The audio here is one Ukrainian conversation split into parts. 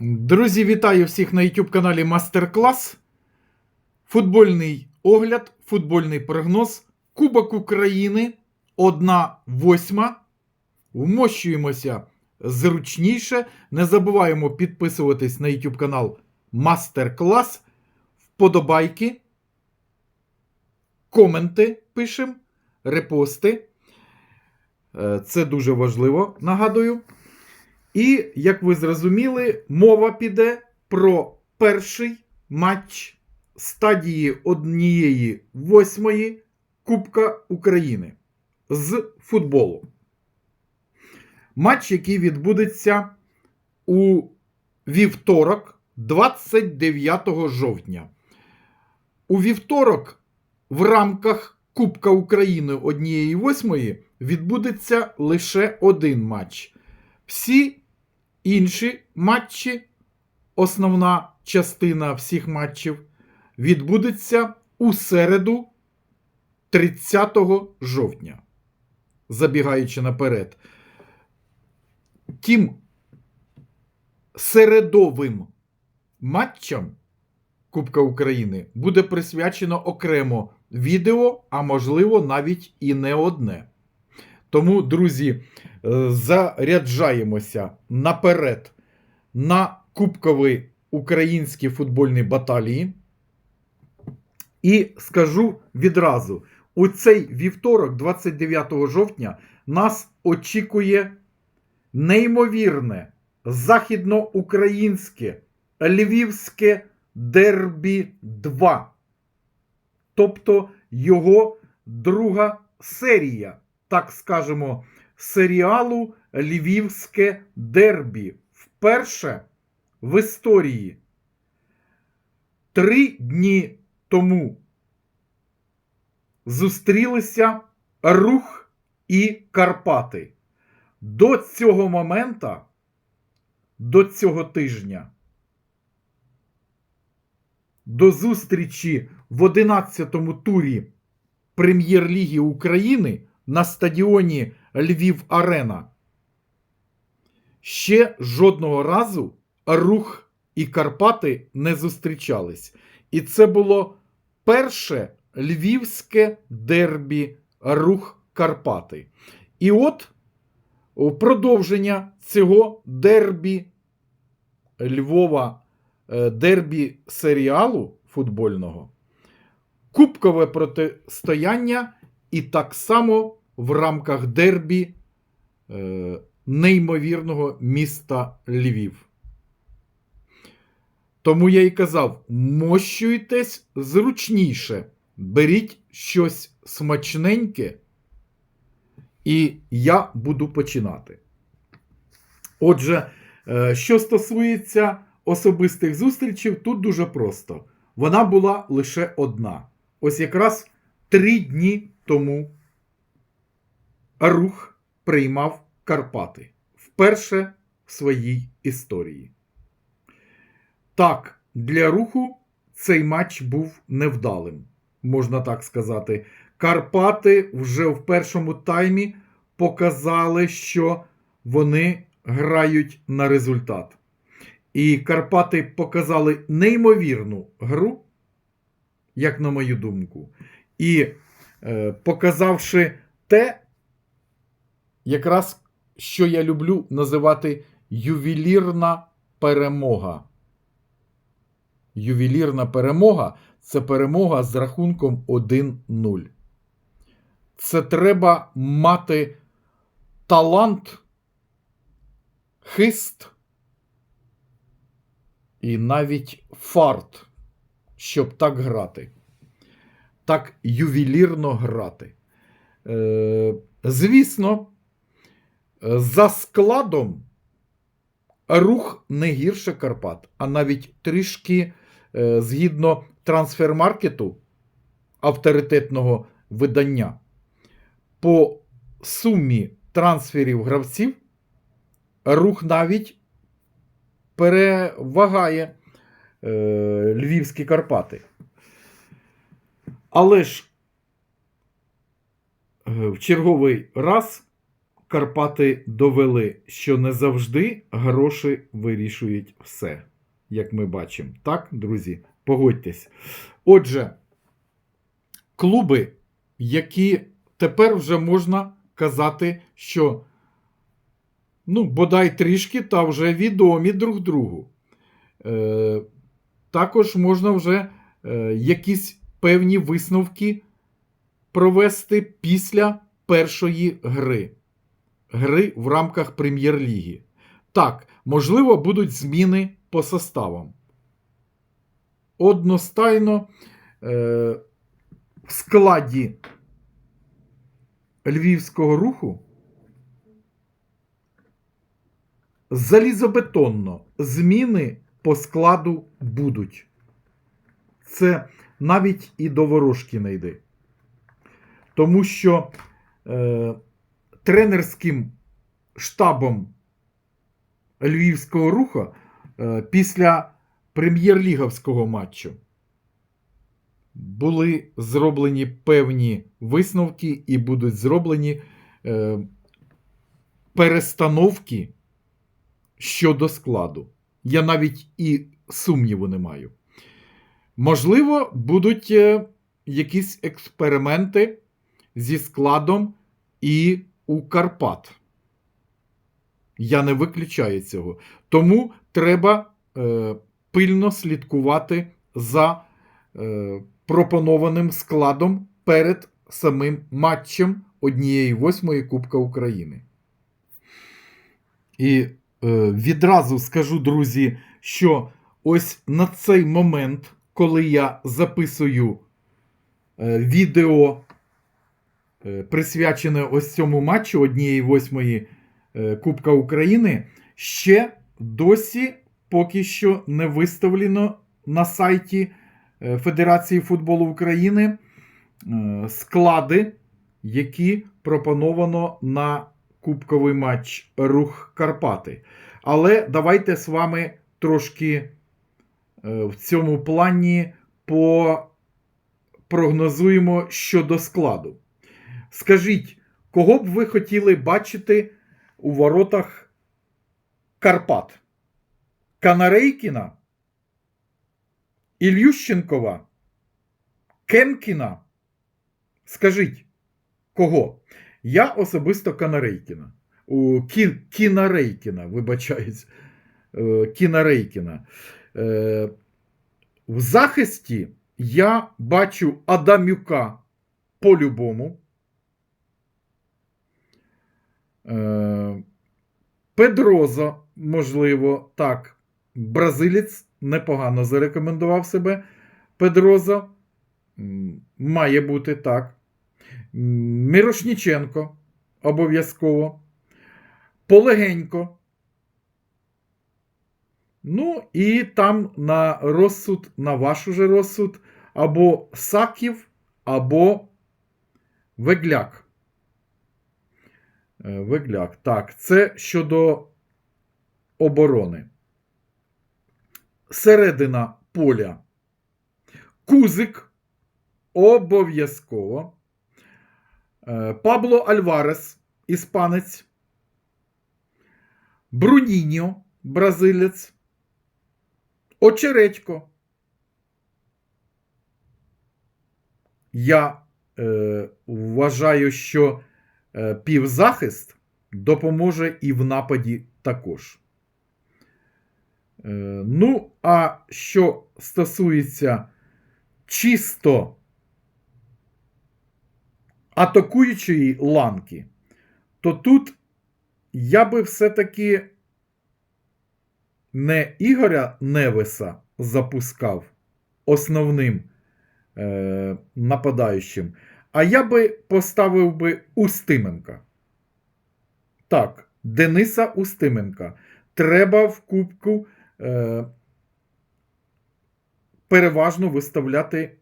Друзі, вітаю всіх на YouTube каналі Мастер Клас. Футбольний огляд, футбольний прогноз. Кубок України 1-8. Вмощуємося зручніше. Не забуваємо підписуватись на YouTube канал Мастер Клас. Вподобайки. Коменти пишемо, репости. Е, Це дуже важливо, нагадую. І, як ви зрозуміли, мова піде про перший матч стадії однієї восьмої Кубка України з футболу. Матч, який відбудеться у вівторок, 29 жовтня. У вівторок в рамках Кубка України однієї восьмої відбудеться лише один матч. Всі інші матчі, основна частина всіх матчів, відбудеться у середу 30 жовтня. Забігаючи наперед. Тим середовим матчам Кубка України буде присвячено окремо відео, а можливо навіть і не одне. Тому, друзі, е, заряджаємося наперед на кубкові українські футбольні баталії. І скажу відразу: у цей вівторок, 29 жовтня, нас очікує неймовірне західноукраїнське Львівське Дербі 2. Тобто його друга серія так скажемо, серіалу Львівське Дербі. Вперше в історії. Три дні тому зустрілися Рух і Карпати. До цього моменту, до цього тижня, до зустрічі в 11-му турі Прем'єр-ліги України на стадіоні Львів Арена. Ще жодного разу рух і Карпати не зустрічались. І це було перше львівське дербі рух Карпати. І от продовження цього дербі Львова, е, дербі серіалу футбольного, кубкове протистояння і так само в рамках дербі е, неймовірного міста Львів. Тому я й казав: мощуйтесь зручніше, беріть щось смачненьке, і я буду починати. Отже, е, що стосується особистих зустрічей, тут дуже просто. Вона була лише одна. Ось якраз три дні тому рух приймав Карпати вперше в своїй історії. Так, для руху цей матч був невдалим, можна так сказати. Карпати вже в першому таймі показали, що вони грають на результат. І Карпати показали неймовірну гру, як на мою думку, і е, показавши те, якраз що я люблю називати ювелірна перемога. Ювелірна перемога це перемога з рахунком 1-0. Це треба мати талант, хист і навіть фарт, щоб так грати. Так ювелірно грати. Е, Звісно, за складом рух не гірше Карпат, а навіть трішки е, згідно трансфермаркету авторитетного видання. По сумі трансферів гравців рух навіть перевагає е, Львівські Карпати. Але ж е, в черговий раз Карпати довели, що не завжди гроші вирішують все, як ми бачимо. Так, друзі, погодьтесь. Отже, клуби, які тепер вже можна казати, що ну, бодай трішки та вже відомі друг другу. Е, також можна вже е, якісь певні висновки провести після першої гри. Гри в рамках прем'єр-ліги. Так, можливо, будуть зміни по составам. Одностайно е, в складі львівського руху залізобетонно зміни по складу будуть. Це навіть і до ворожки не йде. Тому що е, тренерським штабом львівського руху е, після прем'єр-ліговського матчу були зроблені певні висновки і будуть зроблені е, перестановки щодо складу. Я навіть і сумніву не маю. Можливо, будуть е, якісь експерименти зі складом і у Карпат. Я не виключаю цього. Тому треба е, пильно слідкувати за е, пропонованим складом перед самим матчем однієї восьмої Кубка України. І е, відразу скажу, друзі, що ось на цей момент, коли я записую е, відео, присвячене ось цьому матчу однієї восьмої е, Кубка України, ще досі поки що не виставлено на сайті е, Федерації футболу України е, склади, які пропоновано на кубковий матч Рух Карпати. Але давайте з вами трошки е, в цьому плані попрогнозуємо щодо складу. Скажіть, кого б ви хотіли бачити у воротах Карпат? Канарейкіна? Ільющенкова? Кемкіна? Скажіть, кого? Я особисто Канарейкіна. Кі, Кінарейкіна, вибачаюсь. Е, Кінарейкіна. Е, В захисті я бачу Адамюка по-любому. Е, Педрозо, можливо, так. Бразилець непогано зарекомендував себе. Педрозо. Має бути так. Мірошніченко обов'язково. Полегенько. Ну, і там на розсуд, на ваш уже розсуд, або Саків, або Вегляк. Е, Вегляк. Так, це щодо оборони. Середина поля. Кузик. Обов'язково. Е, Пабло Альварес, іспанець. Бруніньо, бразилець. Очередько. Я е, вважаю, що півзахист допоможе і в нападі також. Е, ну, а що стосується чисто атакуючої ланки, то тут я би все-таки не Ігоря Невеса запускав основним е, нападаючим, а я би поставив би Устименка. Так, Дениса Устименка. Треба в кубку е, переважно виставляти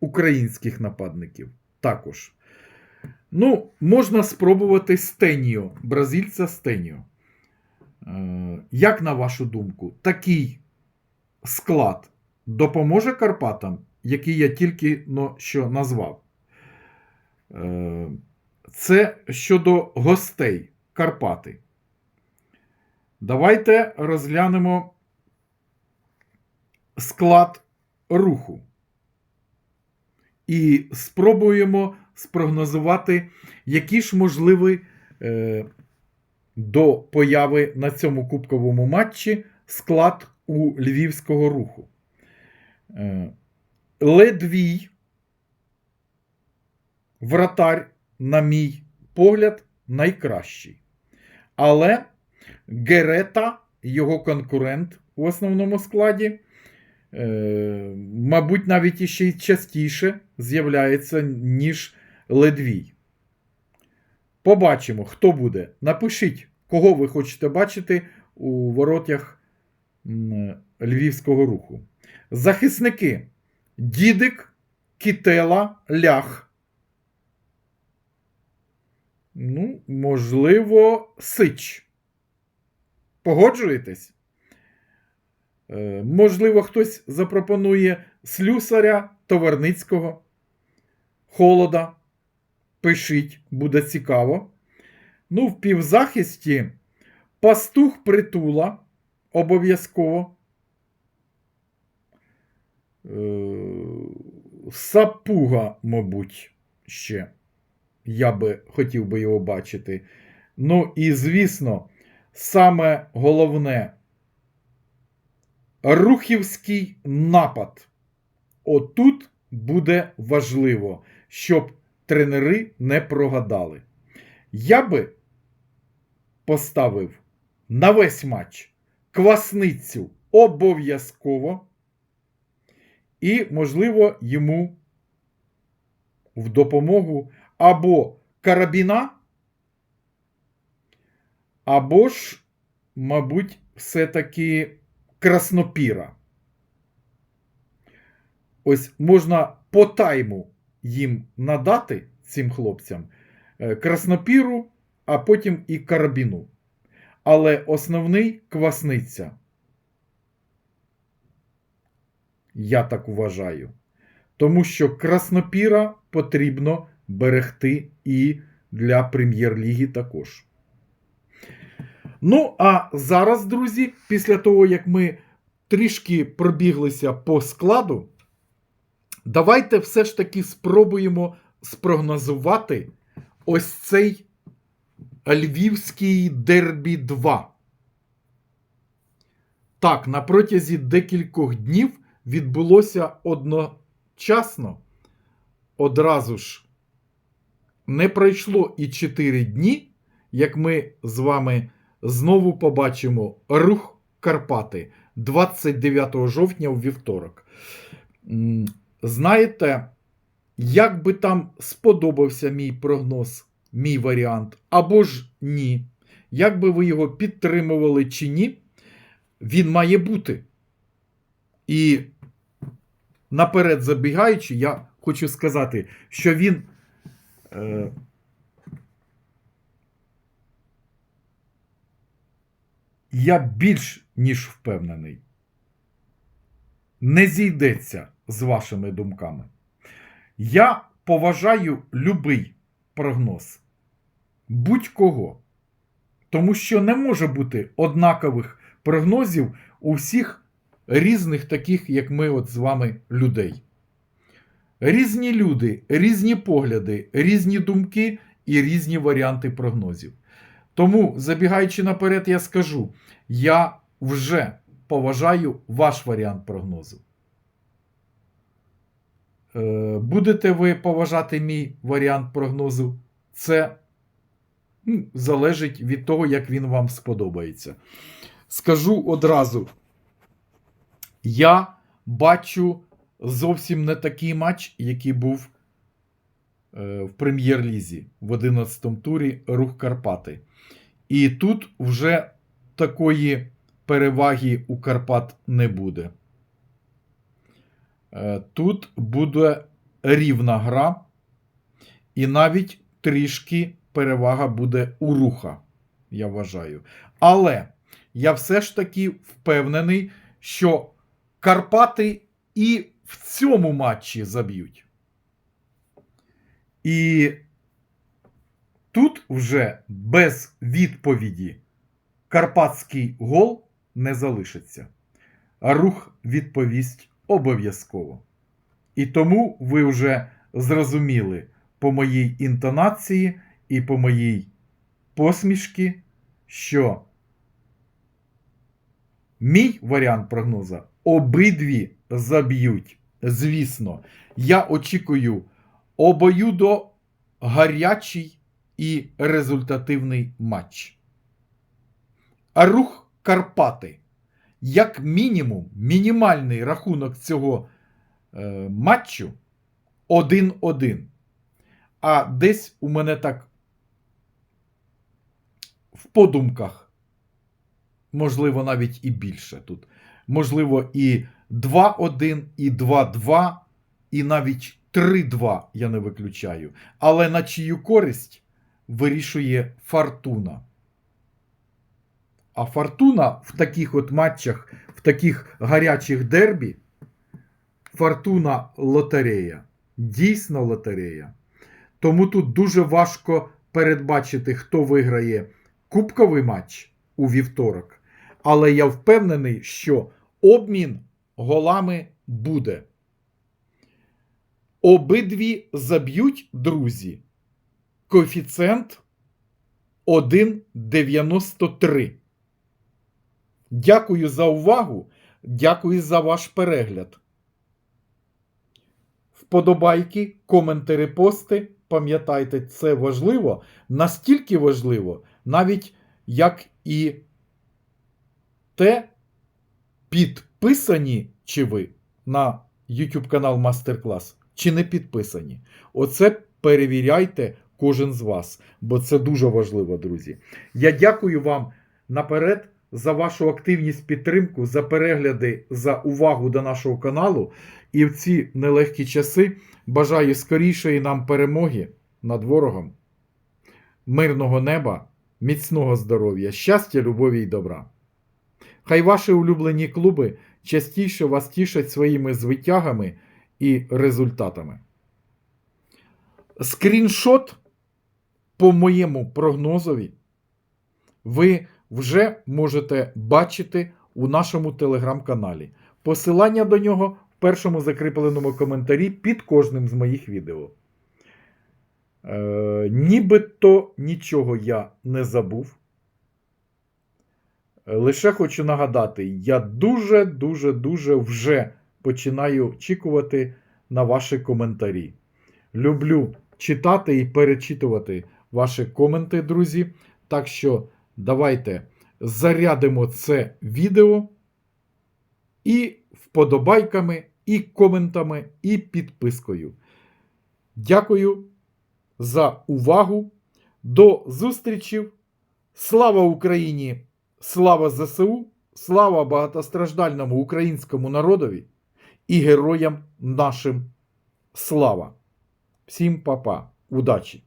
українських нападників. Також. Ну, можна спробувати Стеніо, бразильця Стеніо. Е, Як на вашу думку, такий склад допоможе Карпатам, який я тільки но, що назвав? Е, Це щодо гостей. Карпати. Давайте розглянемо склад руху. І спробуємо спрогнозувати, які ж можливі е, до появи на цьому кубковому матчі склад у львівського руху. Е, Ледвій, вратар, на мій погляд, найкращий. Але Герета, його конкурент у основному складі, е, мабуть, навіть іще й частіше з'являється, ніж Ледвій. Побачимо, хто буде. Напишіть, кого ви хочете бачити у воротях львівського руху. Захисники Дідик, Кітела, Лях. Ну, можливо, Сич. Погоджуєтесь? Е, можливо, хтось запропонує Слюсаря, Товарницького, Холода. Пишіть, буде цікаво. Ну, в півзахисті пастух притула обов'язково. Е, Сапуга, мабуть, ще. Я би хотів би його бачити. Ну і, звісно, саме головне рухівський напад. Отут буде важливо, щоб тренери не прогадали. Я би поставив на весь матч квасницю обов'язково. І, можливо, йому в допомогу або карабіна, або ж, мабуть, все-таки краснопіра. Ось можна по тайму їм надати цим хлопцям е, краснопіру, а потім і карабіну. Але основний квасниця. Я так вважаю. Тому що краснопіра потрібно берегти і для прем'єр-ліги також. Ну, а зараз, друзі, після того, як ми трішки пробіглися по складу, давайте все ж таки спробуємо спрогнозувати ось цей Львівський дербі 2. Так, на протязі декількох днів відбулося одночасно, одразу ж не пройшло і 4 дні, як ми з вами знову побачимо рух Карпати 29 жовтня у вівторок. Знаєте, як би там сподобався мій прогноз, мій варіант, або ж ні, як би ви його підтримували чи ні, він має бути. І наперед забігаючи, я хочу сказати, що він. Е, я більш ніж впевнений, не зійдеться з вашими думками. Я поважаю любий прогноз будь-кого. Тому що не може бути однакових прогнозів у всіх різних таких, як ми от з вами, людей. Різні люди, різні погляди, різні думки і різні варіанти прогнозів. Тому, забігаючи наперед, я скажу: я вже поважаю ваш варіант прогнозу. Е, Будете ви поважати мій варіант прогнозу? Це ну, залежить від того, як він вам сподобається. Скажу одразу: я бачу зовсім не такий матч, який був е, в прем'єр-лізі в 11 турі Рух Карпати. І тут вже такої переваги у Карпат не буде. Е, Тут буде рівна гра, і навіть трішки перевага буде у руха, я вважаю. Але я все ж таки впевнений, що Карпати і в цьому матчі заб'ють. І тут вже без відповіді карпатський гол не залишиться. А рух відповість обов'язково. І тому ви вже зрозуміли по моїй інтонації і по моїй посмішки, що мій варіант прогноза обидві заб'ють. Звісно, я очікую обоюдо гарячий і результативний матч. А рух Карпати. Як мінімум, мінімальний рахунок цього е, матчу 1-1. А десь у мене так в подумках, можливо, навіть і більше тут. Можливо, і 2-1, і 2-2, і навіть 3-2 я не виключаю. Але на чию користь вирішує фортуна. А фортуна в таких от матчах, в таких гарячих дербі, фортуна лотерея. Дійсно лотерея. Тому тут дуже важко передбачити, хто виграє кубковий матч у вівторок. Але я впевнений, що обмін голами буде. Обидві заб'ють, друзі. Коефіцієнт 1,93. Дякую за увагу. Дякую за ваш перегляд. Вподобайки, коментарі, пости. Пам'ятайте, це важливо. Настільки важливо, навіть як і те, підписані чи ви на YouTube канал Мастер-клас, чи не підписані. Оце перевіряйте кожен з вас, бо це дуже важливо, друзі. Я дякую вам наперед за вашу активність, підтримку, за перегляди, за увагу до нашого каналу. І в ці нелегкі часи бажаю скорішої нам перемоги над ворогом, мирного неба, міцного здоров'я, щастя, любові і добра. Хай ваші улюблені клуби частіше вас тішать своїми звитягами і результатами. Скріншот по моєму прогнозові ви вже можете бачити у нашому телеграм-каналі. Посилання до нього в першому закріпленому коментарі під кожним з моїх відео. Е, нібито нічого я не забув. Лише хочу нагадати, я дуже-дуже дуже вже починаю очікувати на ваші коментарі. Люблю читати і перечитувати ваші коменти, друзі. Так що давайте зарядимо це відео і вподобайками, і коментами, і підпискою. Дякую за увагу. До зустрічі. Слава Україні! Слава ЗСУ! Слава багатостраждальному українському народові і героям нашим слава! Всім па-па! Удачі!